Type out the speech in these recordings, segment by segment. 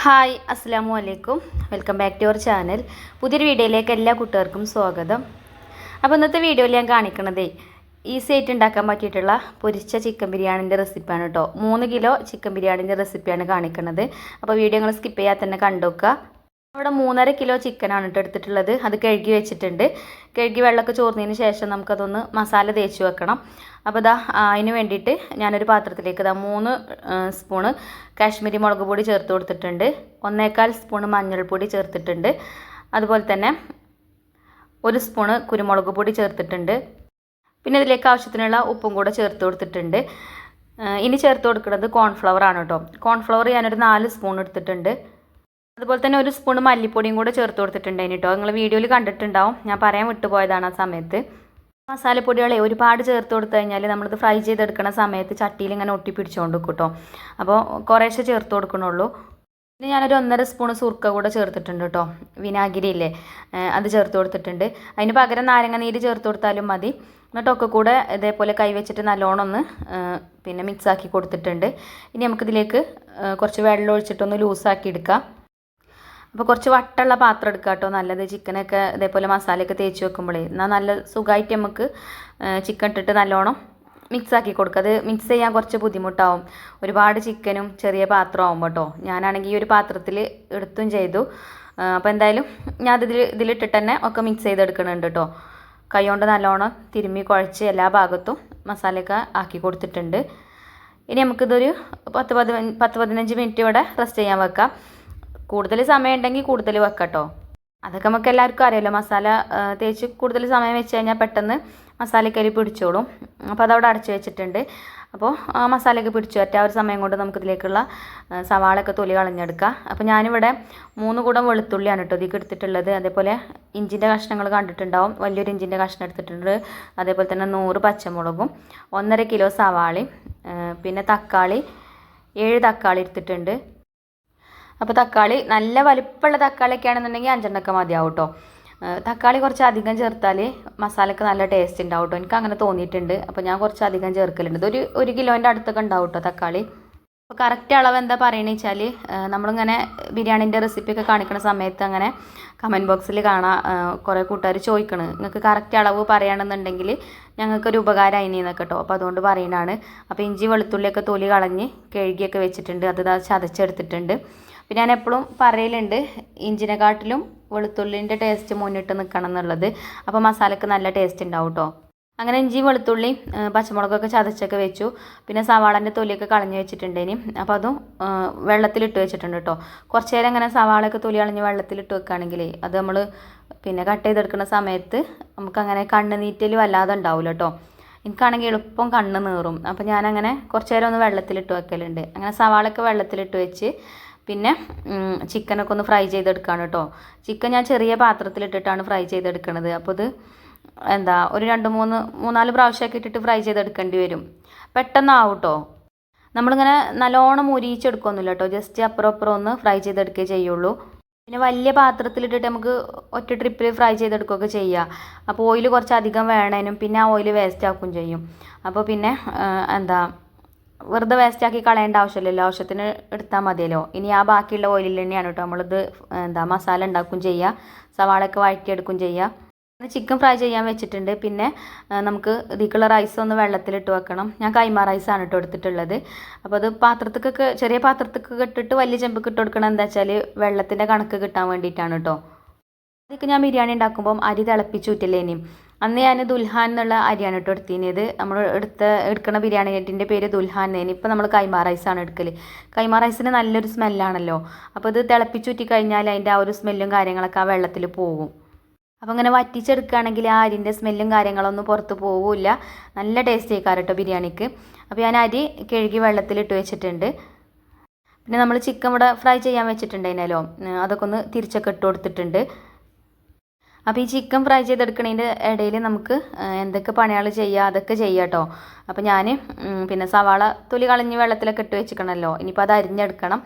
Hi അസ്സാമു അലൈക്കും welcome back to your channel. പുതിയൊരു വീഡിയോയിലേക്ക് എല്ലാ കൂട്ടുകാർക്കും സ്വാഗതം. അപ്പോൾ ഇന്നത്തെ വീഡിയോയിൽ ഞാൻ കാണിക്കണതേ ഈസി ആയിട്ട് ഉണ്ടാക്കാൻ പറ്റിയിട്ടുള്ള പൊരിച്ച ചിക്കൻ ബിരിയാണിന്റെ റെസിപ്പിയാണ് കേട്ടോ. മൂന്ന് കിലോ ചിക്കൻ ബിരിയാണിന്റെ റെസിപ്പിയാണ് കാണിക്കുന്നത് അപ്പോൾ വീഡിയോ നിങ്ങൾ സ്കിപ്പ് ചെയ്യാതെ തന്നെ കണ്ടുവെക്കുക അവിടെ മൂന്നര കിലോ ചിക്കനാണ് കേട്ടോ എടുത്തിട്ടുള്ളത്. അത് കഴുകി വെച്ചിട്ടുണ്ട്. കഴുകി വെള്ളമൊക്കെ ചോർന്നതിന് ശേഷം നമുക്കതൊന്ന് മസാല തേച്ച് വെക്കണം. അപ്പോൾ ഇതാ അതിന് വേണ്ടിയിട്ട് ഞാനൊരു പാത്രത്തിലേക്ക് ഇതാ മൂന്ന് സ്പൂണ് കാശ്മീരി മുളക് പൊടി ചേർത്ത് കൊടുത്തിട്ടുണ്ട്. ഒന്നേക്കാൽ സ്പൂണ് മഞ്ഞൾപ്പൊടി ചേർത്തിട്ടുണ്ട്. അതുപോലെ തന്നെ ഒരു സ്പൂണ് കുരുമുളക് പൊടി ചേർത്തിട്ടുണ്ട്. പിന്നെ ഇതിലേക്ക് ആവശ്യത്തിനുള്ള ഉപ്പും കൂടെ ചേർത്ത് കൊടുത്തിട്ടുണ്ട്. ഇനി ചേർത്ത് കൊടുക്കുന്നത് കോൺഫ്ലവർ ആണ് കേട്ടോ. കോൺഫ്ലവർ ഞാനൊരു നാല് സ്പൂൺ എടുത്തിട്ടുണ്ട്. അതുപോലെ തന്നെ ഒരു സ്പൂൺ മല്ലിപ്പൊടിയും കൂടെ ചേർത്ത് കൊടുത്തിട്ടുണ്ടായിന് കേട്ടോ നിങ്ങൾ വീഡിയോയിൽ കണ്ടിട്ടുണ്ടാവും. ഞാൻ പറയാൻ വിട്ടുപോയതാണ് ആ സമയത്ത്. മസാലപ്പൊടികളെ ഒരുപാട് ചേർത്ത് കൊടുത്തു കഴിഞ്ഞാൽ നമ്മളിത് ഫ്രൈ ചെയ്തെടുക്കുന്ന സമയത്ത് ചട്ടിയിൽ ഇങ്ങനെ ഒട്ടി പിടിച്ചുകൊണ്ട് കേട്ടോ അപ്പോൾ കുറേശ്ശെ ചേർത്ത് കൊടുക്കണുള്ളൂ. പിന്നെ ഞാനൊരു ഒന്നര സ്പൂൺ സുർക്ക കൂടെ ചേർത്തിട്ടുണ്ട് കേട്ടോ വിനാഗിരി ഇല്ലേ? അത് ചേർത്ത് കൊടുത്തിട്ടുണ്ട്. അതിന് പകരം നാരങ്ങ നീര് ചേർത്ത് കൊടുത്താലും മതി. എന്നിട്ടൊക്കെ കൂടെ ഇതേപോലെ കൈവച്ചിട്ട് നല്ലോണം ഒന്ന് പിന്നെ മിക്സാക്കി കൊടുത്തിട്ടുണ്ട്. ഇനി നമുക്കിതിലേക്ക് കുറച്ച് വെള്ളം ഒഴിച്ചിട്ടൊന്ന് ലൂസാക്കി എടുക്കാം. അപ്പോൾ കുറച്ച് വട്ടുള്ള പാത്രം എടുക്കുക കേട്ടോ. നല്ലത് ചിക്കനൊക്കെ ഇതേപോലെ മസാലയൊക്കെ തേച്ച് വെക്കുമ്പോഴേ എന്നാൽ നല്ല സുഖമായിട്ട് നമുക്ക് ചിക്കൻ ഇട്ടിട്ട് നല്ലോണം മിക്സ് ആക്കി കൊടുക്കുക അത് മിക്സ് ചെയ്യാൻ കുറച്ച് ബുദ്ധിമുട്ടാവും. ഒരുപാട് ചിക്കനും ചെറിയ പാത്രമാവും കേട്ടോ ഞാനാണെങ്കിൽ ഈ ഒരു പാത്രത്തിൽ എടുത്തും ചെയ്തു. അപ്പോൾ എന്തായാലും ഞാൻ ഇതിൽ ഇതിലിട്ടിട്ട് തന്നെ ഒക്കെ മിക്സ് ചെയ്തെടുക്കണുണ്ട് കേട്ടോ കൈ കൊണ്ട് നല്ലോണം തിരുമ്മി കുഴച്ച് എല്ലാ ഭാഗത്തും മസാലയൊക്കെ ആക്കി കൊടുത്തിട്ടുണ്ട്. ഇനി നമുക്കിതൊരു പത്ത് പതിനഞ്ച് പത്ത് പതിനഞ്ച് മിനിറ്റ് ഇവിടെ റെസ്റ്റ് ചെയ്യാൻ വെക്കാം. കൂടുതൽ സമയം ഉണ്ടെങ്കിൽ കൂടുതൽ വെക്കട്ടോ. അതൊക്കെ നമുക്ക് എല്ലാവർക്കും അറിയാമല്ലോ മസാല തേച്ച് കൂടുതൽ സമയം വെച്ച് കഴിഞ്ഞാൽ പെട്ടെന്ന് മസാലക്കരി പിടിച്ചോളും. അപ്പോൾ അതവിടെ അടച്ചു വെച്ചിട്ടുണ്ട്. അപ്പോൾ മസാലയൊക്കെ പിടിച്ചു പറ്റുക ആ ഒരു സമയം കൊണ്ട് നമുക്കിതിലേക്കുള്ള സവാളൊക്കെ തൊലി കളഞ്ഞെടുക്കാം. അപ്പോൾ ഞാനിവിടെ മൂന്ന് കൂടം വെളുത്തുള്ളിയാണ് കേട്ടോ ഇതിലേക്ക് എടുത്തിട്ടുള്ളത്. അതേപോലെ ഇഞ്ചിന്റെ കഷ്ണങ്ങൾ കണ്ടിട്ടുണ്ടാവും. വലിയൊരു ഇഞ്ചിന്റെ കഷ്ണം എടുത്തിട്ടുണ്ട്. അതേപോലെ തന്നെ നൂറ് പച്ചമുളകും ഒന്നര കിലോ സവാളയും പിന്നെ തക്കാളി ഏഴ് തക്കാളി എടുത്തിട്ടുണ്ട്. അപ്പോൾ തക്കാളി നല്ല വലിപ്പമുള്ള തക്കാളിയൊക്കെ ആണെന്നുണ്ടെങ്കിൽ അഞ്ചെണ്ണൊക്കെ മതിയാവും കേട്ടോ തക്കാളി കുറച്ച് അധികം ചേർത്താൽ മസാലയ്ക്ക് നല്ല ടേസ്റ്റ് ഉണ്ടാവും കേട്ടോ എനിക്ക് അങ്ങനെ തോന്നിയിട്ടുണ്ട്. അപ്പോൾ ഞാൻ കുറച്ച് അധികം ചേർക്കലുണ്ട്. ഇതൊരു ഒരു കിലോന്റെ അടുത്തൊക്കെ ഉണ്ടാവും കേട്ടോ തക്കാളി. അപ്പോൾ കറക്റ്റ് അളവ് എന്താ പറയണെന്ന് വെച്ചാൽ നമ്മളിങ്ങനെ ബിരിയാണീന്റെ റെസിപ്പിയൊക്കെ കാണിക്കുന്ന സമയത്ത് അങ്ങനെ കമന്റ് ബോക്സിൽ കാണാൻ കുറേ കൂട്ടുകാർ ചോദിക്കണ് നിങ്ങൾക്ക് കറക്റ്റ് അളവ് പറയുകയാണെന്നുണ്ടെങ്കിൽ ഞങ്ങൾക്കൊരു ഉപകാരം എന്നൊക്കെ കേട്ടോ അപ്പോൾ അതുകൊണ്ട് പറയുന്നതാണ് അപ്പോൾ ഇഞ്ചി വെളുത്തുള്ളിയൊക്കെ തൊലി കളഞ്ഞ് കഴുകിയൊക്കെ വെച്ചിട്ടുണ്ട്. അത് ചതച്ചെടുത്തിട്ടുണ്ട്. പിന്നെ ഞാൻ എപ്പോഴും പറയലുണ്ട് ഇഞ്ചിനെക്കാട്ടിലും വെളുത്തുള്ളിന്റെ ടേസ്റ്റ് മുന്നിട്ട് നിൽക്കണം എന്നുള്ളത്. അപ്പോൾ മസാലയ്ക്ക് നല്ല ടേസ്റ്റ് ഉണ്ടാവും കേട്ടോ അങ്ങനെ ഇഞ്ചി വെളുത്തുള്ളി പച്ചമുളകൊക്കെ ചതച്ചൊക്കെ വെച്ചു. പിന്നെ സവാളന്റെ തൊലിയൊക്കെ കളഞ്ഞ് വെച്ചിട്ടുണ്ടേനി അപ്പോൾ അതും വെള്ളത്തിലിട്ട് വെച്ചിട്ടുണ്ട് കേട്ടോ. കുറച്ച് നേരം അങ്ങനെ സവാളയൊക്കെ തൊലി കളഞ്ഞ് വെള്ളത്തിലിട്ട് വെക്കുകയാണെങ്കിലേ അത് നമ്മൾ പിന്നെ കട്ട് ചെയ്തെടുക്കുന്ന സമയത്ത് നമുക്കങ്ങനെ കണ്ണ് നീറ്റൽ വല്ലാതെ ഉണ്ടാവില്ല കേട്ടോ. എനിക്കാണെങ്കിൽ എളുപ്പം കണ്ണ് നീറും. അപ്പോൾ ഞാനങ്ങനെ കുറച്ച് നേരം ഒന്ന് വെള്ളത്തിലിട്ട് വെക്കലുണ്ട്. അങ്ങനെ സവാളയൊക്കെ വെള്ളത്തിലിട്ട് വെച്ച് പിന്നെ ചിക്കനൊക്കെ ഒന്ന് ഫ്രൈ ചെയ്തെടുക്കുകയാണ് കേട്ടോ. ചിക്കൻ ഞാൻ ചെറിയ പാത്രത്തിലിട്ടിട്ടാണ് ഫ്രൈ ചെയ്തെടുക്കുന്നത് അപ്പോൾ ഇത് എന്താ ഒരു രണ്ട് മൂന്ന് മൂന്നാൽ പ്രാവശ്യമൊക്കെ ഇട്ടിട്ട് ഫ്രൈ ചെയ്തെടുക്കേണ്ടി വരും. പെട്ടെന്നാവും കേട്ടോ നമ്മളിങ്ങനെ നല്ലോണം ഉരിയിച്ചെടുക്കൊന്നുമില്ല കേട്ടോ ജസ്റ്റ് അപ്പുറം അപ്പുറം ഒന്ന് ഫ്രൈ ചെയ്തെടുക്കുകയേ ചെയ്യുള്ളൂ. പിന്നെ വലിയ പാത്രത്തിലിട്ടിട്ട് നമുക്ക് ഒറ്റ ട്രിപ്പിൽ ഫ്രൈ ചെയ്തെടുക്കുകയൊക്കെ ചെയ്യാം. അപ്പോൾ ഓയിൽ കുറച്ച് അധികം വേണേനും പിന്നെ ആ ഓയിൽ വേസ്റ്റ് ആക്കും ചെയ്യും. അപ്പോൾ പിന്നെ എന്താ വെറുതെ വേസ്റ്റ് ആക്കി കളയേണ്ട ആവശ്യമില്ലല്ലോ. ആവശ്യത്തിന് എടുത്താൽ മതിയല്ലോ. ഇനി ആ ബാക്കിയുള്ള ഓയിലിൽ തന്നെയാണ് കേട്ടോ നമ്മളിത് എന്താ മസാല ഉണ്ടാക്കും ചെയ്യുക സവാളയൊക്കെ വഴറ്റിയെടുക്കും ചെയ്യുക ചിക്കൻ ഫ്രൈ ചെയ്യാൻ വെച്ചിട്ടുണ്ട്. പിന്നെ നമുക്ക് ഇതിക്കുള്ള റൈസ് ഒന്ന് വെള്ളത്തിലിട്ട് വെക്കണം. ഞാൻ കൈമ റൈസാണ് ഇട്ട് കൊടുത്തിട്ടുള്ളത് അപ്പോൾ അത് പാത്രത്തിക്കൊക്കെ ചെറിയ പാത്രത്തിക്കൊക്കെ ഇട്ടിട്ട് വലിയ ചെമ്പൊക്കെ ഇട്ട് കൊടുക്കണം എന്താ വെച്ചാൽ വെള്ളത്തിന്റെ കണക്ക് കിട്ടാൻ വേണ്ടിയിട്ടാണ് കേട്ടോ അതൊക്കെ ഞാൻ ബിരിയാണി ഉണ്ടാക്കുമ്പോൾ അരി തിളപ്പിച്ചൂറ്റില്ലേനും അന്ന് ഞാൻ ദുൽഹാൻ എന്നുള്ള അരിയാണ് കേട്ടോ എടുത്തിനത് നമ്മൾ എടുത്ത എടുക്കുന്ന ബിരിയാണിന്റെ പേര് ദുൽഹാൻ എന്നേന് ഇപ്പം നമ്മൾ കൈമാ റൈസാണ് എടുക്കൽ കൈമാ റൈസിന് നല്ലൊരു സ്മെല്ലാണല്ലോ അപ്പോൾ ഇത് തിളപ്പിച്ചൂറ്റി കഴിഞ്ഞാൽ അതിന്റെ ആ ഒരു സ്മെല്ലും കാര്യങ്ങളൊക്കെ ആ വെള്ളത്തിൽ പോകും. അപ്പോൾ അങ്ങനെ വറ്റിച്ചെടുക്കുകയാണെങ്കിൽ ആ അരിന്റെ സ്മെല്ലും കാര്യങ്ങളൊന്നും പുറത്ത് പോവില്ല. നല്ല ടേസ്റ്റ് ആയിക്കാറ് കേട്ടോ ബിരിയാണിക്ക്. അപ്പോൾ ഞാൻ അരി കഴുകി വെള്ളത്തിലിട്ട് വെച്ചിട്ടുണ്ട്. പിന്നെ നമ്മൾ ചിക്കൻ ഇവിടെ ഫ്രൈ ചെയ്യാൻ വെച്ചിട്ടുണ്ടായിരുന്നല്ലോ. അതൊക്കെ ഒന്ന് തിരിച്ചൊക്കെ ഇട്ട് കൊടുത്തിട്ടുണ്ട്. അപ്പോൾ ഈ ചിക്കൻ ഫ്രൈ ചെയ്തെടുക്കുന്നതിന്റെ ഇടയിൽ നമുക്ക് എന്തൊക്കെ പണികൾ ചെയ്യുക അതൊക്കെ ചെയ്യാം കേട്ടോ. അപ്പോൾ ഞാൻ പിന്നെ സവാള തൊലി കളഞ്ഞ് വെള്ളത്തിലൊക്കെ ഇട്ട് വെച്ചിക്കണമല്ലോ ഇനിയിപ്പോൾ അത് അരിഞ്ഞെടുക്കണം.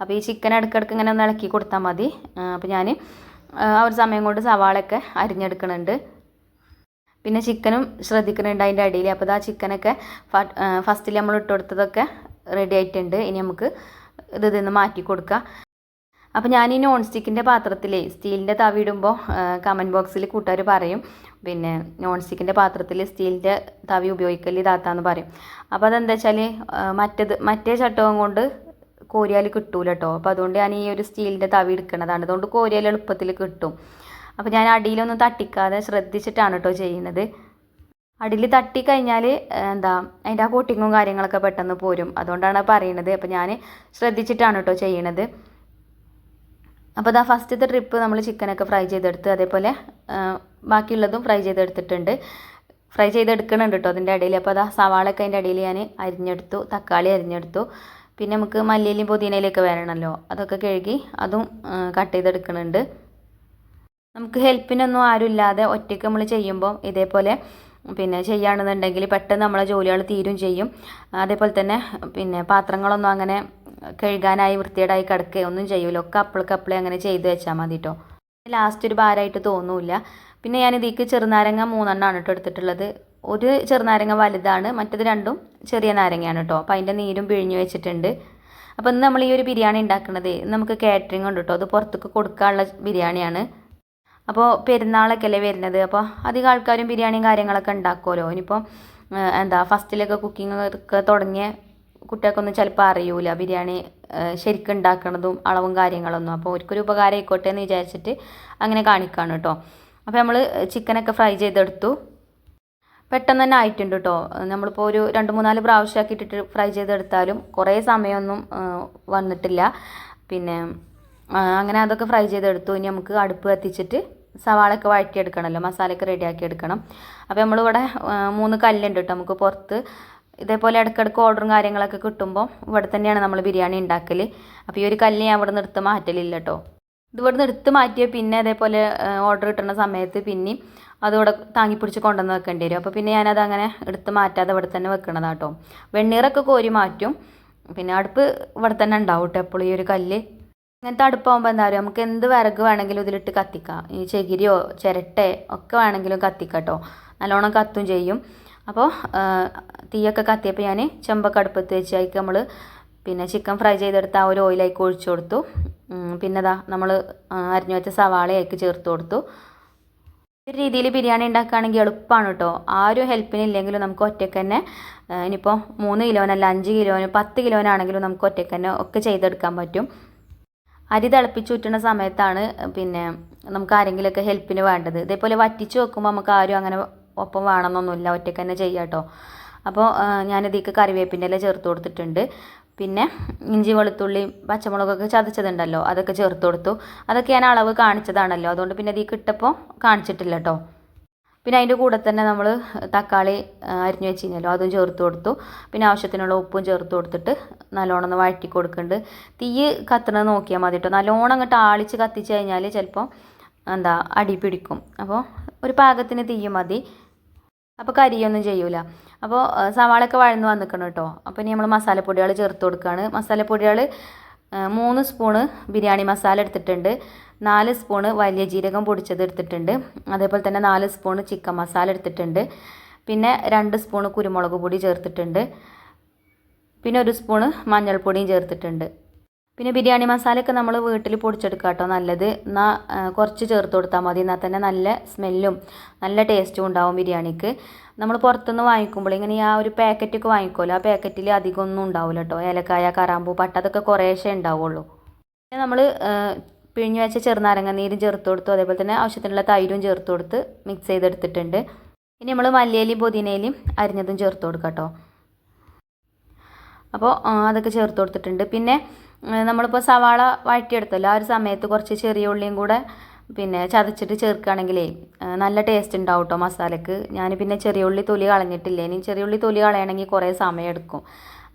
അപ്പോൾ ഈ ചിക്കൻ ഇടയ്ക്കിടയ്ക്ക് ഇങ്ങനെ ഒന്ന് ഇളക്കി കൊടുത്താൽ മതി. അപ്പോൾ ഞാൻ ആ ഒരു സമയം കൊണ്ട് സവാളയൊക്കെ അരിഞ്ഞെടുക്കുന്നുണ്ട് പിന്നെ ചിക്കനും ശ്രദ്ധിക്കുന്നുണ്ട് അതിന്റെ അടിയിൽ. അപ്പോൾ ആ ചിക്കനൊക്കെ ഫസ്റ്റിൽ നമ്മൾ ഇട്ട് കൊടുത്തതൊക്കെ റെഡി ആയിട്ടുണ്ട്. ഇനി നമുക്ക് ഇത് ഇതിന്ന് മാറ്റി കൊടുക്കുക അപ്പോൾ ഞാൻ ഈ നോൺ സ്റ്റിക്കിന്റെ പാത്രത്തിലേ സ്റ്റീലിന്റെ തവി ഇടുമ്പോൾ കമന്റ് ബോക്സിൽ കൂട്ടുകാർ പറയും. പിന്നെ നോൺ സ്റ്റിക്കിന്റെ പാത്രത്തിൽ സ്റ്റീലിന്റെ തവി ഉപയോഗിക്കൽ ഇതാത്താന്ന് പറയും. അപ്പോൾ അതെന്താ വെച്ചാൽ മറ്റേത് മറ്റേ ചട്ടവും കൊണ്ട് കോരിയാൽ കിട്ടൂല കേട്ടോ അപ്പോൾ അതുകൊണ്ട് ഞാൻ ഈ ഒരു സ്റ്റീലിന്റെ തവി എടുക്കുന്നതാണ് അതുകൊണ്ട് കോരിയാൽ എളുപ്പത്തിൽ കിട്ടും. അപ്പോൾ ഞാൻ അടിയിലൊന്നും തട്ടിക്കാതെ ശ്രദ്ധിച്ചിട്ടാണ് കേട്ടോ ചെയ്യുന്നത്. അടിയിൽ തട്ടിക്കഴിഞ്ഞാൽ എന്താ അതിന്റെ ആ കോട്ടിങ്ങും കാര്യങ്ങളൊക്കെ പെട്ടെന്ന് പോരും. അതുകൊണ്ടാണ് പറയുന്നത് അപ്പോൾ ഞാൻ ശ്രദ്ധിച്ചിട്ടാണ് കേട്ടോ ചെയ്യണത്. അപ്പോൾ അതാ ഫസ്റ്റത്തെ ട്രിപ്പ് നമ്മൾ ചിക്കനൊക്കെ ഫ്രൈ ചെയ്തെടുത്ത് അതേപോലെ ബാക്കിയുള്ളതും ഫ്രൈ ചെയ്തെടുത്തിട്ടുണ്ട്. ഫ്രൈ ചെയ്തെടുക്കണുണ്ട് കേട്ടോ അതിന്റെ ഇടയിൽ അപ്പോൾ അതാ സവാളൊക്കെ അതിന്റെ ഇടയിൽ ഞാൻ അരിഞ്ഞെടുത്തു തക്കാളി അരിഞ്ഞെടുത്തു. പിന്നെ നമുക്ക് മല്ലിയിലും പുതിനയിലൊക്കെ വരണമല്ലോ അതൊക്കെ കഴുകി അതും കട്ട് ചെയ്തെടുക്കുന്നുണ്ട് നമുക്ക് ഹെൽപ്പിനൊന്നും ആരും ഇല്ലാതെ ഒറ്റയ്ക്ക് നമ്മൾ ചെയ്യുമ്പോൾ ഇതേപോലെ പിന്നെ ചെയ്യുകയാണെന്നുണ്ടെങ്കിൽ പെട്ടെന്ന് നമ്മളെ ജോലികൾ തീരും ചെയ്യും. അതേപോലെ തന്നെ പിന്നെ പാത്രങ്ങളൊന്നും അങ്ങനെ കഴുകാനായി വൃത്തികേടായി കിടക്കുകയോ ഒന്നും ചെയ്യൂല. ഒക്കെ അപ്പിൾക്ക് അപ്പളെ അങ്ങനെ ചെയ്തു വെച്ചാൽ മതി കേട്ടോ ലാസ്റ്റ് ഒരു ഭാരമായിട്ട് തോന്നൂല പിന്നെ ഞാൻ ഇതിക്ക് ചെറുനാരങ്ങ മൂന്നെണ്ണമാണ് കേട്ടോ എടുത്തിട്ടുള്ളത്. ഒരു ചെറുനാരങ്ങ വലുതാണ് മറ്റത് രണ്ടും ചെറിയ നാരങ്ങയാണ് കേട്ടോ അപ്പോൾ അതിന്റെ നീരും പിഴിഞ്ഞു വെച്ചിട്ടുണ്ട്. അപ്പോൾ ഇന്ന് നമ്മൾ ഈ ഒരു ബിരിയാണി ഉണ്ടാക്കുന്നത് നമുക്ക് കാറ്ററിംഗ് ഉണ്ട് കേട്ടോ അത് പുറത്തേക്ക് കൊടുക്കാനുള്ള ബിരിയാണിയാണ്. അപ്പോൾ പെരുന്നാളൊക്കെ അല്ലേ വരുന്നത്? അപ്പോൾ അധികം ആൾക്കാരും ബിരിയാണിയും കാര്യങ്ങളൊക്കെ ഉണ്ടാക്കുമല്ലോ ഇനിയിപ്പോൾ എന്താ ഫസ്റ്റിലൊക്കെ കുക്കിംഗ് ഒക്കെ തുടങ്ങിയ കുട്ടികൾക്കൊന്നും ചിലപ്പോൾ അറിയൂല. ബിരിയാണി ശരിക്കും ഉണ്ടാക്കണതും അളവും കാര്യങ്ങളൊന്നും. അപ്പോൾ അവർക്കൊരു ഉപകാരം ആയിക്കോട്ടെ എന്ന് വിചാരിച്ചിട്ട് അങ്ങനെ കാണിക്കാണ് കേട്ടോ അപ്പോൾ നമ്മൾ ചിക്കനൊക്കെ ഫ്രൈ ചെയ്തെടുത്തു. പെട്ടെന്ന് തന്നെ ആയിട്ടുണ്ട് കേട്ടോ നമ്മളിപ്പോൾ ഒരു രണ്ട് മൂന്നാൽ പ്രാവശ്യമാക്കി ഇട്ടിട്ട് ഫ്രൈ ചെയ്തെടുത്താലും കുറേ സമയമൊന്നും വന്നിട്ടില്ല. പിന്നെ അങ്ങനെ അതൊക്കെ ഫ്രൈ ചെയ്തെടുത്തു. ഇനി നമുക്ക് അടുപ്പ് കത്തിച്ചിട്ട് സവാളയൊക്കെ വഴറ്റിയെടുക്കണമല്ലോ മസാലയൊക്കെ റെഡിയാക്കി എടുക്കണം അപ്പോൾ നമ്മളിവിടെ മൂന്ന് കല്ലുണ്ട് കേട്ടോ നമുക്ക് പുറത്ത് ഇതേപോലെ ഇടയ്ക്കിടയ്ക്ക് ഓർഡറും കാര്യങ്ങളൊക്കെ കിട്ടുമ്പോൾ ഇവിടെ തന്നെയാണ് നമ്മൾ ബിരിയാണി ഉണ്ടാക്കൽ അപ്പോൾ ഈ ഒരു കല്ല് ഞാൻ ഇവിടെ നിന്ന് എടുത്ത് മാറ്റലില്ല കേട്ടോ ഇത് ഇവിടെ നിന്ന് എടുത്ത് മാറ്റിയ പിന്നെ അതേപോലെ ഓർഡർ കിട്ടുന്ന സമയത്ത് പിന്നെയും അതിവിടെ താങ്ങി പിടിച്ച് കൊണ്ടുവന്ന് വെക്കേണ്ടി വരും. അപ്പോൾ പിന്നെ ഞാനത് അങ്ങനെ എടുത്ത് മാറ്റാതെ ഇവിടെ തന്നെ വെക്കണതാണ് കേട്ടോ വെണ്ണീറൊക്കെ കോരി മാറ്റും. പിന്നെ അടുപ്പ് ഇവിടെ തന്നെ ഉണ്ടാവും കേട്ടോ എപ്പോഴും ഈ ഒരു കല്ല്. ഇങ്ങനത്തെ അടുപ്പാകുമ്പോൾ എന്താ പറയുക നമുക്ക് എന്ത് വിറക് വേണമെങ്കിലും ഇതിലിട്ട് കത്തിക്കാം. ഈ ചകിരിയോ ചിരട്ടെ ഒക്കെ വേണമെങ്കിലും കത്തിക്കാം കേട്ടോ നല്ലോണം കത്തും ചെയ്യും. അപ്പോൾ തീയൊക്കെ കത്തിയപ്പോൾ ഞാൻ ചെമ്പൊക്കെ അടുപ്പത്ത് വെച്ച് അതിക്ക് നമ്മൾ പിന്നെ ചിക്കൻ ഫ്രൈ ചെയ്തെടുത്ത് ആ ഒരു ഓയിലേക്ക് ഒഴിച്ചു കൊടുത്തു. പിന്നെ ദാ നമ്മൾ അരിഞ്ഞു വെച്ച സവാളയായിക്ക് ചേർത്ത് കൊടുത്തു. ഈ രീതിയിൽ ബിരിയാണി ഉണ്ടാക്കുകയാണെങ്കിൽ എളുപ്പമാണ് കേട്ടോ. ആരും ഹെൽപ്പിനില്ലെങ്കിലും നമുക്ക് ഒറ്റയ്ക്ക് തന്നെ ഇനിയിപ്പോൾ മൂന്ന് കിലോനല്ല അഞ്ച് കിലോന് പത്ത് കിലോനാണെങ്കിലും നമുക്ക് ഒറ്റയ്ക്ക് തന്നെ ഒക്കെ ചെയ്തെടുക്കാൻ പറ്റും. അരി തിളപ്പിച്ചൂറ്റുന്ന സമയത്താണ് പിന്നെ നമുക്ക് ആരെങ്കിലുമൊക്കെ ഹെൽപ്പിന് വേണ്ടത്. ഇതേപോലെ വറ്റിച്ച് വെക്കുമ്പോൾ നമുക്ക് ആരും അങ്ങനെ ഒപ്പം വേണമെന്നൊന്നുമില്ല ഒറ്റയ്ക്ക് തന്നെ ചെയ്യാം കേട്ടോ. അപ്പോൾ ഞാനിതിക്ക് കറിവേപ്പിന്റെ ഇല ചേർത്ത് കൊടുത്തിട്ടുണ്ട്. പിന്നെ ഇഞ്ചി വെളുത്തുള്ളി പച്ചമുളകൊക്കെ ചതച്ചതുണ്ടല്ലോ അതൊക്കെ ചേർത്ത് കൊടുത്തു. അതൊക്കെ ഞാൻ അളവ് കാണിച്ചതാണല്ലോ അതുകൊണ്ട് പിന്നെ അതീ കിട്ടപ്പോൾ കാണിച്ചിട്ടില്ല കേട്ടോ പിന്നെ അതിന്റെ കൂടെ തന്നെ നമ്മൾ തക്കാളി അരിഞ്ഞു വെച്ചിരുന്നല്ലോ അതും ചേർത്ത് കൊടുത്തു. പിന്നെ ആവശ്യത്തിനുള്ള ഉപ്പും ചേർത്ത് കൊടുത്തിട്ട് നല്ലോണം ഒന്ന് വഴറ്റി കൊടുക്കുന്നുണ്ട് തീ കത്തണത് നോക്കിയാൽ മതി കേട്ടോ നല്ലോണം അങ്ങോട്ട് ആളിച്ച് കത്തിച്ച് കഴിഞ്ഞാൽ ചിലപ്പോൾ എന്താ അടി പിടിക്കും. അപ്പോൾ ഒരു പാകത്തിന് തീ മതി. അപ്പോൾ കരിയൊന്നും ചെയ്യൂല. അപ്പോൾ സവാളയൊക്കെ വഴന്ന് വന്നിക്കണം കേട്ടോ അപ്പോൾ ഇനി നമ്മൾ മസാലപ്പൊടികൾ ചേർത്ത് കൊടുക്കുകയാണ് മസാലപ്പൊടികൾ മൂന്ന് സ്പൂണ് ബിരിയാണി മസാല എടുത്തിട്ടുണ്ട്. നാല് സ്പൂണ് വലിയ ജീരകം പൊടിച്ചത് എടുത്തിട്ടുണ്ട്. അതേപോലെ തന്നെ നാല് സ്പൂണ് ചിക്കൻ മസാല എടുത്തിട്ടുണ്ട്. പിന്നെ രണ്ട് സ്പൂണ് കുരുമുളക് പൊടി ചേർത്തിട്ടുണ്ട്. പിന്നെ ഒരു സ്പൂണ് മഞ്ഞൾപ്പൊടിയും ചേർത്തിട്ടുണ്ട്. പിന്നെ ബിരിയാണി മസാലയൊക്കെ നമ്മൾ വീട്ടിൽ പൊടിച്ചെടുക്കുക കേട്ടോ നല്ലത്. എന്നാൽ കുറച്ച് ചേർത്ത് കൊടുത്താൽ മതി. എന്നാൽ തന്നെ നല്ല സ്മെല്ലും നല്ല ടേസ്റ്റും ഉണ്ടാവും ബിരിയാണിക്ക്. നമ്മൾ പുറത്തുനിന്ന് വാങ്ങിക്കുമ്പോൾ ഇങ്ങനെ ആ ഒരു പാക്കറ്റൊക്കെ വാങ്ങിക്കുമല്ലോ ആ പാക്കറ്റിൽ അധികം ഒന്നും ഉണ്ടാവില്ല കേട്ടോ ഏലക്കായ കറാമ്പൂ പട്ട അതൊക്കെ കുറേശ്ശേ ഉണ്ടാവുള്ളൂ. പിന്നെ നമ്മൾ പിഴിഞ്ഞു വെച്ച ചെറുനാരങ്ങ നീരും ചേർത്ത് കൊടുത്തു. അതേപോലെ തന്നെ ആവശ്യത്തിനുള്ള തൈരും ചേർത്ത് കൊടുത്ത് മിക്സ് ചെയ്തെടുത്തിട്ടുണ്ട്. ഇനി നമ്മൾ മല്ലിയിലയും പുതിനയിലയും അരിഞ്ഞതും ചേർത്ത് കൊടുക്കാം കേട്ടോ അപ്പോൾ അതൊക്കെ ചേർത്ത് കൊടുത്തിട്ടുണ്ട്. പിന്നെ നമ്മളിപ്പോൾ സവാള വഴറ്റിയെടുത്തല്ലോ. ആ ഒരു സമയത്ത് കുറച്ച് ചെറിയ ഉള്ളിയും കൂടെ പിന്നെ ചതച്ചിട്ട് ചേർക്കുകയാണെങ്കിലേ നല്ല ടേസ്റ്റ് ഉണ്ടാവും കേട്ടോ മസാലക്ക്. ഞാൻ പിന്നെ ചെറിയ ഉള്ളി തൊലി കളഞ്ഞിട്ടില്ലേ? ഇനി ചെറിയ ഉള്ളി തൊലി കളയണമെങ്കിൽ കുറേ സമയം എടുക്കും.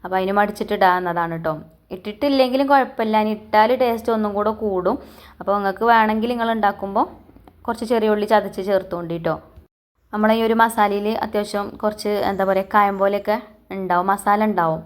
അപ്പോൾ അതിന് മടിച്ചിട്ട് ഇടാവുന്നതാണ് കേട്ടോ ഇട്ടിട്ടില്ലെങ്കിലും കുഴപ്പമില്ല. ഇനി ഇട്ടാൽ ടേസ്റ്റ് ഒന്നും കൂടെ കൂടും. അപ്പോൾ നിങ്ങൾക്ക് വേണമെങ്കിൽ നിങ്ങൾ ഉണ്ടാക്കുമ്പോൾ കുറച്ച് ചെറിയ ഉള്ളി ചതച്ച് ചേർത്തുകൊണ്ട് കേട്ടോ നമ്മളെ ഈ ഒരു മസാലയിൽ അത്യാവശ്യം കുറച്ച് എന്താ പറയുക കായം പോലെയൊക്കെ ഉണ്ടാവും. മസാല ഉണ്ടാവും.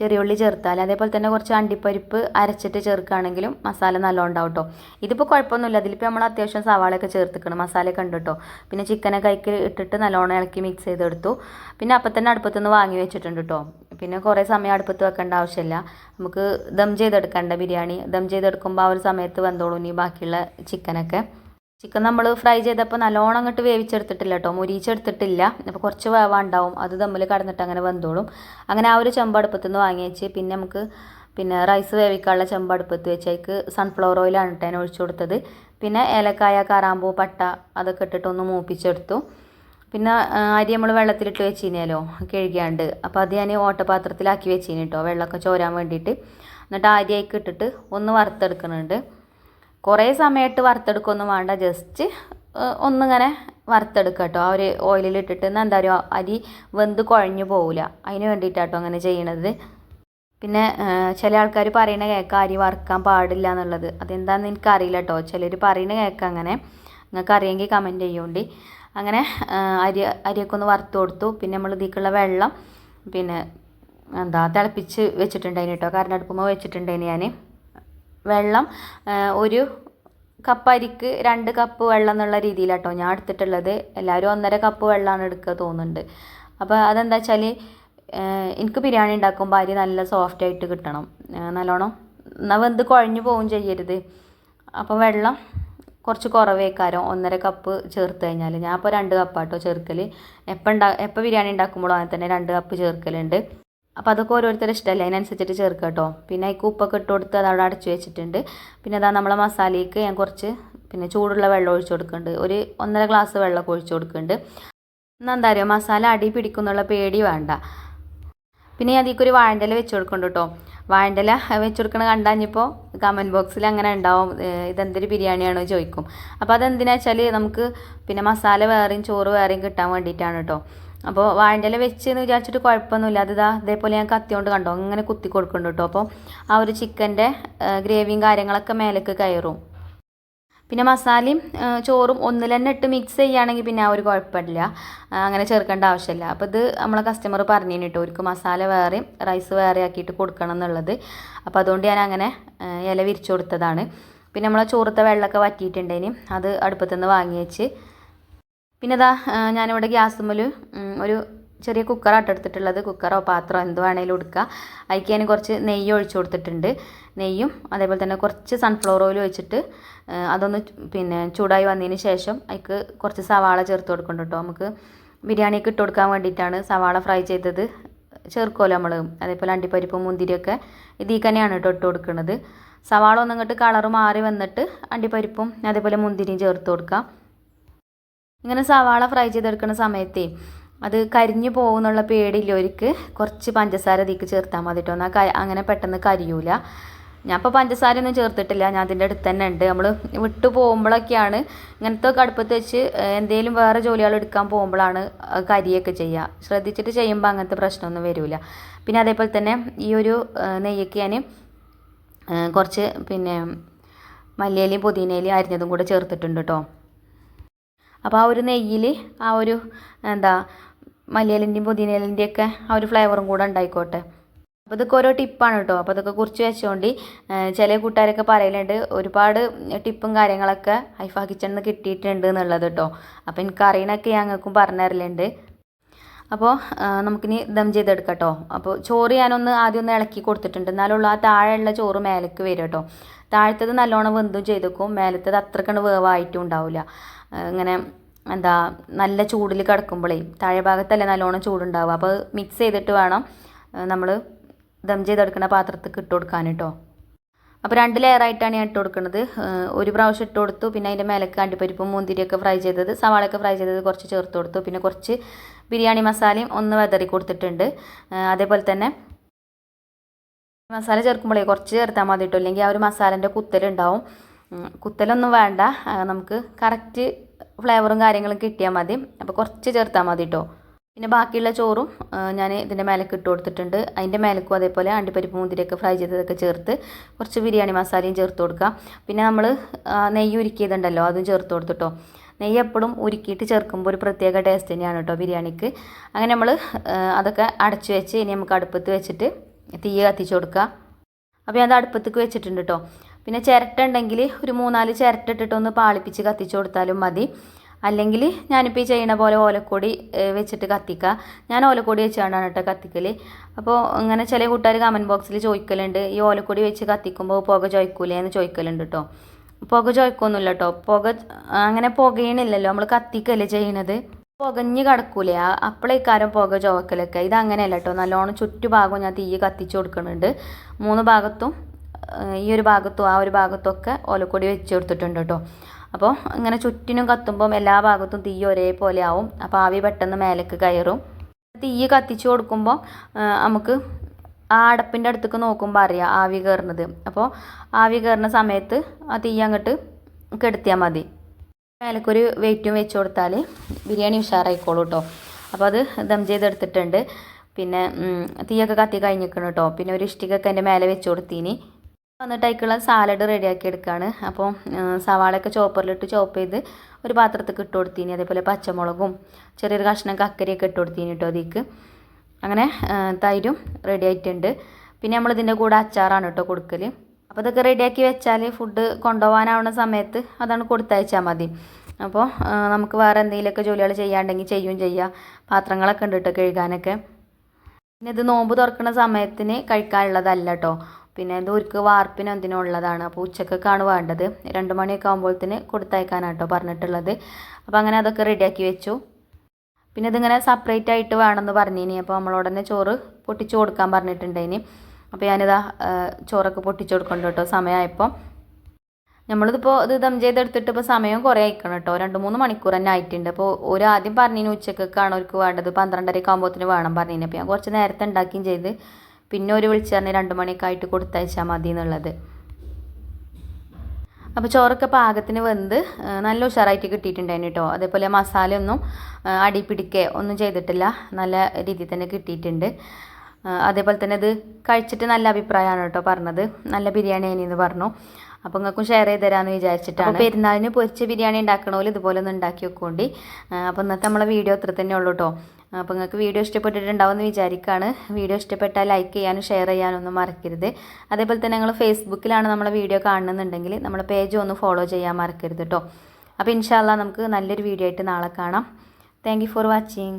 ചെറിയ ഉള്ളി ചേർത്താൽ അതേപോലെ തന്നെ കുറച്ച് അണ്ടിപ്പരിപ്പ് അരച്ചിട്ട് ചേർക്കുകയാണെങ്കിലും മസാല നല്ലോണം ഉണ്ടാവും കേട്ടോ ഇതിപ്പോൾ കുഴപ്പമൊന്നുമില്ല. അതിലിപ്പോൾ നമ്മൾ അത്യാവശ്യം സവാളയൊക്കെ ചേർത്തിക്കണം. മസാലയൊക്കെ ഉണ്ട് കേട്ടോ പിന്നെ ചിക്കനൊക്കെ അതിൽ ഇട്ടിട്ട് നല്ലോണം ഇളക്കി മിക്സ് ചെയ്തെടുത്തു. പിന്നെ അപ്പം തന്നെ അടുപ്പത്തുനിന്ന് വാങ്ങി വെച്ചിട്ടുണ്ട് കേട്ടോ പിന്നെ കുറേ സമയം അടുപ്പത്ത് വെക്കേണ്ട ആവശ്യമില്ല. നമുക്ക് ദം ചെയ്തെടുക്കേണ്ട ബിരിയാണി. ദം ചെയ്തെടുക്കുമ്പോൾ ആ ഒരു സമയത്ത് വെന്തോളൂ. ഇനി ബാക്കിയുള്ള ചിക്കനൊക്കെ ചിക്കൻ നമ്മൾ ഫ്രൈ ചെയ്തപ്പോൾ നല്ലോണം അങ്ങോട്ട് വേവിച്ചെടുത്തിട്ടില്ല കേട്ടോ. മുരിച്ചെടുത്തിട്ടില്ല അപ്പോൾ കുറച്ച് വേവാണ്ടാവും അത് തമ്മിൽ കടന്നിട്ട് അങ്ങനെ വെന്തോളും. അങ്ങനെ ആ ഒരു ചെമ്പടുപ്പത്തു നിന്ന് വാങ്ങി വെച്ച് പിന്നെ നമുക്ക് പിന്നെ റൈസ് വേവിക്കാനുള്ള ചെമ്പടുപ്പത്ത് വെച്ചേക്ക് വെച്ച് സൺഫ്ലവർ ഓയിലാണ് കേട്ടോ അതിനെ ഒഴിച്ചു കൊടുത്തത്. പിന്നെ ഏലക്കായ കറാമ്പൂ പട്ട അതൊക്കെ ഇട്ടിട്ട് ഒന്ന് മൂപ്പിച്ചെടുത്തു. പിന്നെ അരി നമ്മൾ വെള്ളത്തിലിട്ട് വെച്ചിനല്ലോ കഴുകിയാണ്ട്. അപ്പോൾ അത് ഞാൻ ഓട്ടപാത്രത്തിലാക്കി വെച്ചിന് കേട്ടോ. വെള്ളമൊക്കെ ചോരാൻ വേണ്ടിയിട്ട്. എന്നിട്ട് അരി അതിക്ക് ഇട്ടിട്ട് ഒന്ന് വറുത്തെടുക്കുന്നുണ്ട്. കുറേ സമയമായിട്ട് വറുത്തെടുക്കൊന്നും വേണ്ട. ജസ്റ്റ് ഒന്നിങ്ങനെ വറുത്തെടുക്കുക കേട്ടോ ആ ഒരു ഓയിലിലിട്ടിട്ട് എന്താ പറയുക അരി വെന്ത് കുഴഞ്ഞു പോവില്ല അതിന് വേണ്ടിയിട്ടാട്ടോ അങ്ങനെ ചെയ്യണത്. പിന്നെ ചില ആൾക്കാർ പറയണ കേൾക്കാം അരി വറുക്കാൻ പാടില്ല എന്നുള്ളത്. അതെന്താണെന്ന് എനിക്കറിയില്ല കേട്ടോ ചിലർ പറയണ കേൾക്കാം അങ്ങനെ. നിങ്ങൾക്ക് അറിയെങ്കിൽ കമന്റ് ചെയ്യുകൊണ്ട് അങ്ങനെ അരി അരിയൊക്കെ ഒന്ന് വറുത്ത് കൊടുത്തു. പിന്നെ നമ്മൾ ഇതിക്കുള്ള വെള്ളം പിന്നെ എന്താ തിളപ്പിച്ച് വെച്ചിട്ടുണ്ടായിന് കേട്ടോ കാരണം അടുപ്പുമ്പോൾ വെച്ചിട്ടുണ്ടായിന് ഞാൻ വെള്ളം ഒരു കപ്പ് അരിക്ക് രണ്ട് കപ്പ് വെള്ളം എന്നുള്ള രീതിയിലാട്ടോ ഞാൻ എടുത്തിട്ടുള്ളത്. എല്ലാവരും ഒന്നര കപ്പ് വെള്ളമാണ് എടുക്കുക തോന്നുന്നുണ്ട്. അപ്പോൾ അതെന്താ വെച്ചാൽ എനിക്ക് ബിരിയാണി ഉണ്ടാക്കുമ്പോൾ അരി നല്ല സോഫ്റ്റ് ആയിട്ട് കിട്ടണം. നല്ലോണം എന്നാൽ വെന്ത് കുഴഞ്ഞു പോവും ചെയ്യരുത്. അപ്പോൾ വെള്ളം കുറച്ച് കുറവേക്കാരോ ഒന്നര കപ്പ് ചേർത്ത് കഴിഞ്ഞാൽ ഞാൻ ഇപ്പോൾ രണ്ട് കപ്പാട്ടോ ചേർക്കൽ എപ്പോൾ ഉണ്ടാ എപ്പോൾ ബിരിയാണി ഉണ്ടാക്കുമ്പോഴും അങ്ങനെ തന്നെ രണ്ട് കപ്പ് ചേർക്കലുണ്ട്. അപ്പോൾ അതൊക്കെ ഓരോരുത്തരുടെ ഇഷ്ടമല്ലേ അതിനനുസരിച്ചിട്ട് ചേർക്കുക കേട്ടോ. പിന്നെ അതിക്ക് ഉപ്പൊക്കെ ഇട്ട് കൊടുത്ത് അത് അവിടെ അടച്ചു വെച്ചിട്ടുണ്ട്. പിന്നെ അതാ നമ്മളെ മസാലയ്ക്ക് ഞാൻ കുറച്ച് പിന്നെ ചൂടുള്ള വെള്ളം ഒഴിച്ചു കൊടുക്കുന്നുണ്ട്. ഒരു ഒന്നര ഗ്ലാസ് വെള്ളമൊക്കെ ഒഴിച്ചു കൊടുക്കുന്നുണ്ട്. എന്നാൽ എന്താ പറയുക മസാല അടി പിടിക്കുന്നുള്ള പേടി വേണ്ട. പിന്നെ അതിക്കൊരു വാഴന്റെല വെച്ച് കൊടുക്കുന്നുണ്ട് കേട്ടോ. വാഴന്റെല വെച്ച് കൊടുക്കണ കണ്ടാഞ്ഞിപ്പോൾ കമന്റ് ബോക്സിൽ അങ്ങനെ ഉണ്ടാവും. ഇതെന്തൊരു ബിരിയാണിയാണോ ചോദിക്കും. അപ്പോൾ അതെന്തിനാ വെച്ചാൽ നമുക്ക് പിന്നെ മസാല വേറെയും ചോറ് വേറെയും കിട്ടാൻ വേണ്ടിയിട്ടാണ് കേട്ടോ. അപ്പോൾ വാഴന്റെ വെച്ച് എന്ന് വിചാരിച്ചിട്ട് കുഴപ്പമൊന്നുമില്ല. അത് ഇതാ ഇതേപോലെ ഞാൻ കത്തി കൊണ്ട്? അങ്ങനെ കുത്തി കൊടുക്കുന്നുണ്ട് കേട്ടോ. അപ്പോൾ ആ ഒരു ചിക്കന്റെ ഗ്രേവിയും കാര്യങ്ങളൊക്കെ മേലേക്ക് കയറും. പിന്നെ മസാലയും ചോറും ഒന്നിൽ തന്നെ ഇട്ട് മിക്സ് ചെയ്യുകയാണെങ്കിൽ പിന്നെ ആ ഒരു കുഴപ്പമില്ല. അങ്ങനെ ചേർക്കേണ്ട ആവശ്യമില്ല. അപ്പോൾ ഇത് നമ്മളെ കസ്റ്റമർ പറഞ്ഞു കേട്ടോ. അവർക്ക് മസാല വേറെയും റൈസ് വേറെ ആക്കിയിട്ട് കൊടുക്കണം എന്നുള്ളത്. അപ്പോൾ അതുകൊണ്ട് ഞാൻ അങ്ങനെ ഇല വിരിച്ചു കൊടുത്തതാണ്. പിന്നെ നമ്മളെ ചോറത്തെ വെള്ളമൊക്കെ വറ്റിയിട്ടുണ്ടെങ്കിൽ അത് അടുപ്പത്തുനിന്ന് വാങ്ങി വെച്ച് പിന്നെ ഇതാ ഞാനിവിടെ ഗ്യാസുമ്മൽ ഒരു ചെറിയ കുക്കറാണ് എടുത്തിട്ടുള്ളത്. കുക്കറോ പാത്രമോ എന്ത് വേണേലും എടുക്കുക അതിലേക്ക് ഞാൻ കുറച്ച് നെയ്യ് ഒഴിച്ചു കൊടുത്തിട്ടുണ്ട്. നെയ്യും അതേപോലെ തന്നെ കുറച്ച് സൺഫ്ലവർ ഓയിൽ ഒഴിച്ചിട്ട് അതൊന്ന് പിന്നെ ചൂടായി വന്നതിന് ശേഷം അതിക്ക് കുറച്ച് സവാള ചേർത്ത് കൊടുക്കുന്നുണ്ട് കേട്ടോ. നമുക്ക് ബിരിയാണിക്ക് ഇട്ട് കൊടുക്കാൻ വേണ്ടിയിട്ടാണ് സവാള ഫ്രൈ ചെയ്തത്. ചേർക്കുമല്ലോ നമ്മൾ അതേപോലെ അണ്ടിപ്പരിപ്പും മുന്തിരിയൊക്കെ ഇതിൽ തന്നെയാണ് കേട്ടോ ഇട്ട് കൊടുക്കുന്നത്. സവാള ഒന്നും ഇങ്ങോട്ട് കളർ മാറി വന്നിട്ട് അണ്ടിപ്പരിപ്പും അതേപോലെ മുന്തിരിയും ചേർത്ത് കൊടുക്കാം. ഇങ്ങനെ സവാള ഫ്രൈ ചെയ്തെടുക്കുന്ന സമയത്തേ അത് കരിഞ്ഞു പോകുന്നുള്ള പേടിയില്ലവർക്ക് കുറച്ച് പഞ്ചസാര ഇതിക്ക് ചേർത്താൽ മതി കേട്ടോ എന്നാൽ അങ്ങനെ പെട്ടെന്ന് കരിയൂല. ഞാൻ ഇപ്പോൾ പഞ്ചസാര ഒന്നും ചേർത്തിട്ടില്ല. ഞാൻ അതിന്റെ അടുത്ത് തന്നെ ഉണ്ട്. നമ്മൾ വിട്ടു പോകുമ്പോഴൊക്കെയാണ് ഇങ്ങനത്തെ കടുപ്പത്ത് വെച്ച് എന്തെങ്കിലും വേറെ ജോലികൾ എടുക്കാൻ പോകുമ്പോഴാണ് കരിയൊക്കെ ചെയ്യുക ശ്രദ്ധിച്ചിട്ട് ചെയ്യുമ്പോൾ അങ്ങനത്തെ പ്രശ്നമൊന്നും വരില്ല പിന്നെ അതേപോലെ തന്നെ ഈ ഒരു നെയ്യൊക്കെ ഞാൻ കുറച്ച് പിന്നെ മല്ലിയിലയും പുതിനയിലയും അരിഞ്ഞതും കൂടെ ചേർത്തിട്ടുണ്ട് കേട്ടോ അപ്പോൾ ആ ഒരു നെയ്യിൽ ആ ഒരു എന്താ മല്ലിയിലിന്റെയും പുതിനയിലിന്റെയും ഒക്കെ ആ ഒരു ഫ്ലേവറും കൂടെ ഉണ്ടായിക്കോട്ടെ. അപ്പോൾ ഇതൊക്കെ ഓരോ ടിപ്പാണ് കേട്ടോ അപ്പോൾ അതൊക്കെ കുറിച്ച് വെച്ചുകൊണ്ട് ചില കൂട്ടുകാരൊക്കെ പറയലുണ്ട് ഒരുപാട് ടിപ്പും കാര്യങ്ങളൊക്കെ ഹൈഫാ കിച്ചണിൽ നിന്ന് കിട്ടിയിട്ടുണ്ട് എന്നുള്ളത് കേട്ടോ അപ്പോൾ എനിക്ക് അറിയണൊക്കെ ഞങ്ങൾക്കും പറഞ്ഞു തരലുണ്ട് അപ്പോൾ നമുക്കിനി ദം ചെയ്തെടുക്കാം കേട്ടോ അപ്പോൾ ചോറ് ഞാനൊന്ന് ആദ്യം ഒന്ന് ഇളക്കി കൊടുത്തിട്ടുണ്ട്. എന്നാലുള്ള ആ താഴെയുള്ള ചോറ് മേലേക്ക് വരും കേട്ടോ താഴത്തത് നല്ലോണം വെന്തും ചെയ്തേക്കും. മേലത്തത് അത്രക്കണ് വേവായിട്ടും ഉണ്ടാവില്ല ഇങ്ങനെ എന്താ നല്ല ചൂടിൽ കിടക്കുമ്പോഴേ താഴെ ഭാഗത്തല്ലേ നല്ലോണം ചൂടുണ്ടാവുക. അപ്പോൾ മിക്സ് ചെയ്തിട്ട് വേണം നമ്മൾ ദം ചെയ്തെടുക്കുന്ന പാത്രത്തിൽ ഇട്ട് കൊടുക്കാൻ കേട്ടോ അപ്പോൾ രണ്ട് ലെയറായിട്ടാണ് ഞാൻ ഇട്ട് കൊടുക്കുന്നത്. ഒരു പ്രാവശ്യം ഇട്ട് കൊടുത്തു. പിന്നെ അതിന്റെ മേലേക്ക് അണ്ടിപ്പരിപ്പും മുന്തിരിയൊക്കെ ഫ്രൈ ചെയ്തത് സവാളയൊക്കെ ഫ്രൈ ചെയ്തത് കുറച്ച് ചേർത്ത് കൊടുത്തു. പിന്നെ കുറച്ച് ബിരിയാണി മസാലയും ഒന്ന് വെതറി കൊടുത്തിട്ടുണ്ട്. അതേപോലെ തന്നെ മസാല ചേർക്കുമ്പോഴേ കുറച്ച് ചേർത്താൽ മതി കേട്ടോ അല്ലെങ്കിൽ ആ ഒരു മസാലേന്റെ കുത്തലുണ്ടാവും. കുത്തലൊന്നും വേണ്ട. നമുക്ക് കറക്റ്റ് ഫ്ലേവറും കാര്യങ്ങളും കിട്ടിയാൽ മതി. അപ്പോൾ കുറച്ച് ചേർത്താൽ മതി കേട്ടോ പിന്നെ ബാക്കിയുള്ള ചോറും ഞാൻ ഇതിന്റെ മേലേക്ക് ഇട്ട് കൊടുത്തിട്ടുണ്ട്. അതിന്റെ മേലേക്കും അതേപോലെ അണ്ടിപ്പരിപ്പ് മുന്തിരിയൊക്കെ ഫ്രൈ ചെയ്തതൊക്കെ ചേർത്ത് കുറച്ച് ബിരിയാണി മസാലയും ചേർത്ത് കൊടുക്കുക പിന്നെ നമ്മൾ നെയ്യ് ഉരുക്കിയതുണ്ടല്ലോ അതും ചേർത്ത് കൊടുത്തിട്ടോ നെയ്യ് എപ്പോഴും ഉരുക്കിയിട്ട് ചേർക്കുമ്പോൾ ഒരു പ്രത്യേക ടേസ്റ്റ് തന്നെയാണ് കേട്ടോ ബിരിയാണിക്ക്. അങ്ങനെ നമ്മൾ അതൊക്കെ അടച്ചു വെച്ച് ഇനി നമുക്ക് അടുപ്പത്ത് വെച്ചിട്ട് തീ കത്തിച്ച് കൊടുക്കുക അപ്പോൾ ഞാൻ അത് അടുപ്പത്തേക്ക് വെച്ചിട്ടുണ്ട് കേട്ടോ പിന്നെ ചിരട്ട ഉണ്ടെങ്കിൽ ഒരു മൂന്നാൽ ചിരട്ട ഇട്ടിട്ടൊന്ന് പാളിപ്പിച്ച് കത്തിച്ച് കൊടുത്താലും മതി. അല്ലെങ്കിൽ ഞാനിപ്പോൾ ഈ ചെയ്യണ പോലെ ഓലക്കൊടി വെച്ചിട്ട് കത്തിക്കുക ഞാൻ ഓലക്കൊടി വെച്ചാണ് കേട്ടോ കത്തിക്കൽ അപ്പോൾ ഇങ്ങനെ ചില കൂട്ടുകാർ കമന്റ് ബോക്സിൽ ചോദിക്കലുണ്ട്. ഈ ഓലക്കൊടി വെച്ച് കത്തിക്കുമ്പോൾ പുക ചോയ്ക്കൂലേ എന്ന് ചോദിക്കലുണ്ട് കേട്ടോ പുക ചോയ്ക്കൊന്നുമില്ല കേട്ടോ പുക അങ്ങനെ പുകയണില്ലല്ലോ. നമ്മൾ കത്തിക്കല്ലേ ചെയ്യണത്. പുകഞ്ഞ് കിടക്കൂലേ. അപ്പോഴേക്കാരം പുക ചോക്കലൊക്കെ ഇത് അങ്ങനെയല്ല കേട്ടോ നല്ലോണം ചുറ്റുഭാഗവും ഞാൻ തീ കത്തിച്ച് കൊടുക്കുന്നുണ്ട് മൂന്ന് ഭാഗത്തും ഈ ഒരു ഭാഗത്തും ആ ഒരു ഭാഗത്തും ഒക്കെ ഓലക്കൊടി വെച്ച് കൊടുത്തിട്ടുണ്ട് കേട്ടോ. അപ്പോൾ ഇങ്ങനെ ചുറ്റിനും കത്തുമ്പം എല്ലാ ഭാഗത്തും തീ ഒരേപോലെ ആവും. അപ്പോൾ ആവി പെട്ടെന്ന് മേലേക്ക് കയറും. തീ കത്തിച്ചു കൊടുക്കുമ്പോൾ നമുക്ക് ആ അടപ്പിന്റെ അടുത്തേക്ക് നോക്കുമ്പോൾ അറിയാം ആവി കയറുന്നത്. അപ്പോൾ ആവി കയറുന്ന സമയത്ത് ആ തീ അങ്ങോട്ട് കെടുത്തിയാൽ മതി. മേലക്കൊരു വെയിറ്റും വെച്ച് കൊടുത്താൽ ബിരിയാണി ഉഷാറായിക്കോളൂ കേട്ടോ. അപ്പോൾ അത് ദം ചെയ്തെടുത്തിട്ടുണ്ട്. പിന്നെ തീയൊക്കെ കത്തി കഴിഞ്ഞിരിക്കണം കേട്ടോ. പിന്നെ ഒരു ഇഷ്ടികൊക്കെ എന്റെ മേലെ വെച്ച് കൊടുത്തീനി. വന്നിട്ട് അതിലേക്കുള്ള സാലഡ് റെഡിയാക്കി എടുക്കുകയാണ് അപ്പോൾ സവാളയൊക്കെ ചോപ്പറിലിട്ട് ചോപ്പ് ചെയ്ത് ഒരു പാത്രത്തേക്ക് ഇട്ട് കൊടുത്തീനി. അതേപോലെ പച്ചമുളകും ചെറിയൊരു കഷ്ണം കക്കരിയൊക്കെ ഇട്ട് കൊടുത്തീനി കേട്ടോ അതിക്ക് അങ്ങനെ തൈരും റെഡി ആയിട്ടുണ്ട്. പിന്നെ നമ്മൾ ഇതിന്റെ കൂടെ അച്ചാറാണ് കേട്ടോ കൊടുക്കൽ അപ്പോൾ ഇതൊക്കെ റെഡിയാക്കി വെച്ചാൽ ഫുഡ് കൊണ്ടുപോകാനാവുന്ന സമയത്ത് അതാണ് കൊടുത്തയച്ചാൽ മതി. അപ്പോൾ നമുക്ക് വേറെ എന്തെങ്കിലുമൊക്കെ ജോലികൾ ചെയ്യാണ്ടെങ്കിൽ ചെയ്യും ചെയ്യാം. പാത്രങ്ങളൊക്കെ ഉണ്ട് കേട്ടോ കഴുകാനൊക്കെ. പിന്നെ ഇത് നോമ്പ് തുറക്കുന്ന സമയത്തിന് കഴിക്കാനുള്ളതല്ല കേട്ടോ പിന്നെ ഒരിക്കൽ വാർപ്പിനോ എന്തിനോ ഉള്ളതാണ്. അപ്പോൾ ഉച്ചക്കൊക്കെയാണ് വേണ്ടത്. രണ്ട് മണിയൊക്കെ ആകുമ്പോഴത്തേന് കേട്ടോ പറഞ്ഞിട്ടുള്ളത്. അപ്പോൾ അങ്ങനെ അതൊക്കെ റെഡിയാക്കി വെച്ചു. പിന്നെ ഇതിങ്ങനെ സെപ്പറേറ്റ് ആയിട്ട് വേണമെന്ന് പറഞ്ഞിനി. അപ്പോൾ നമ്മളോട് തന്നെ ചോറ് പൊട്ടിച്ചു കൊടുക്കാൻ പറഞ്ഞിട്ടുണ്ടായിനി. അപ്പോൾ ഞാനിതാ ചോറൊക്കെ പൊട്ടിച്ചു കൊടുക്കണ്ട കേട്ടോ സമയമായപ്പോൾ. നമ്മളിതിപ്പോൾ ഇത് ദം ചെയ്തെടുത്തിട്ട് ഇപ്പോൾ സമയം കുറേ ആയിക്കണം കേട്ടോ രണ്ട് മൂന്ന് മണിക്കൂർ തന്നെ ആയിട്ടുണ്ട്. അപ്പോൾ ഒരു ആദ്യം പറഞ്ഞിന് ഉച്ചക്കൊക്കെയാണ് അവർക്ക് വേണ്ടത്. പന്ത്രണ്ടരയ്ക്ക് ആകുമ്പോഴത്തേന് വേണം പറഞ്ഞിനി. അപ്പോൾ ഞാൻ കുറച്ച് നേരത്തെ ഉണ്ടാക്കുകയും ചെയ്ത് പിന്നെ ഒരു വിളിച്ച് പറഞ്ഞ് രണ്ട് മണിയൊക്കെ ആയിട്ട് കൊടുത്തയച്ചാൽ മതി എന്നുള്ളത് അപ്പോൾ ചോറൊക്കെ പാകത്തിന് വെന്ത് നല്ല ഉഷാറായിട്ട് കിട്ടിയിട്ടുണ്ടായിരുന്നു കേട്ടോ അതേപോലെ മസാലയൊന്നും അടി പിടിക്കേ ഒന്നും ചെയ്തിട്ടില്ല. നല്ല രീതിയിൽ തന്നെ കിട്ടിയിട്ടുണ്ട്. അതേപോലെ തന്നെ ഇത് കഴിച്ചിട്ട് നല്ല അഭിപ്രായമാണ് കേട്ടോ പറഞ്ഞത്. നല്ല ബിരിയാണി എന്ന് പറഞ്ഞു. അപ്പോൾ നിങ്ങൾക്കും ഷെയർ ചെയ്ത് തരാമെന്ന് വിചാരിച്ചിട്ടാണ്. പെരുന്നാളിന് പൊരിച്ച ബിരിയാണി ഉണ്ടാക്കണ പോലെ ഇതുപോലെ ഒന്ന് ഉണ്ടാക്കി വെക്കോണ്ടി. അപ്പോൾ ഇന്നത്തെ നമ്മളെ വീഡിയോ അത്ര തന്നെ ഉള്ളൂ കേട്ടോ അപ്പോൾ നിങ്ങൾക്ക് വീഡിയോ ഇഷ്ടപ്പെട്ടിട്ടുണ്ടാവുമെന്ന് വിചാരിക്കുകയാണ് വീഡിയോ ഇഷ്ടപ്പെട്ടാൽ ലൈക്ക് ചെയ്യാനും ഷെയർ ചെയ്യാനും ഒന്നും മറക്കരുത്. അതേപോലെ തന്നെ നിങ്ങൾ ഫേസ്ബുക്കിലാണ് നമ്മളെ വീഡിയോ കാണുന്നുണ്ടെങ്കിൽ നമ്മളെ പേജ് ഒന്ന് ഫോളോ ചെയ്യാൻ മറക്കരുത് കേട്ടോ അപ്പോൾ ഇൻഷാല്ല നമുക്ക് നല്ലൊരു വീഡിയോ ആയിട്ട് നാളെ കാണാം. Thank for watching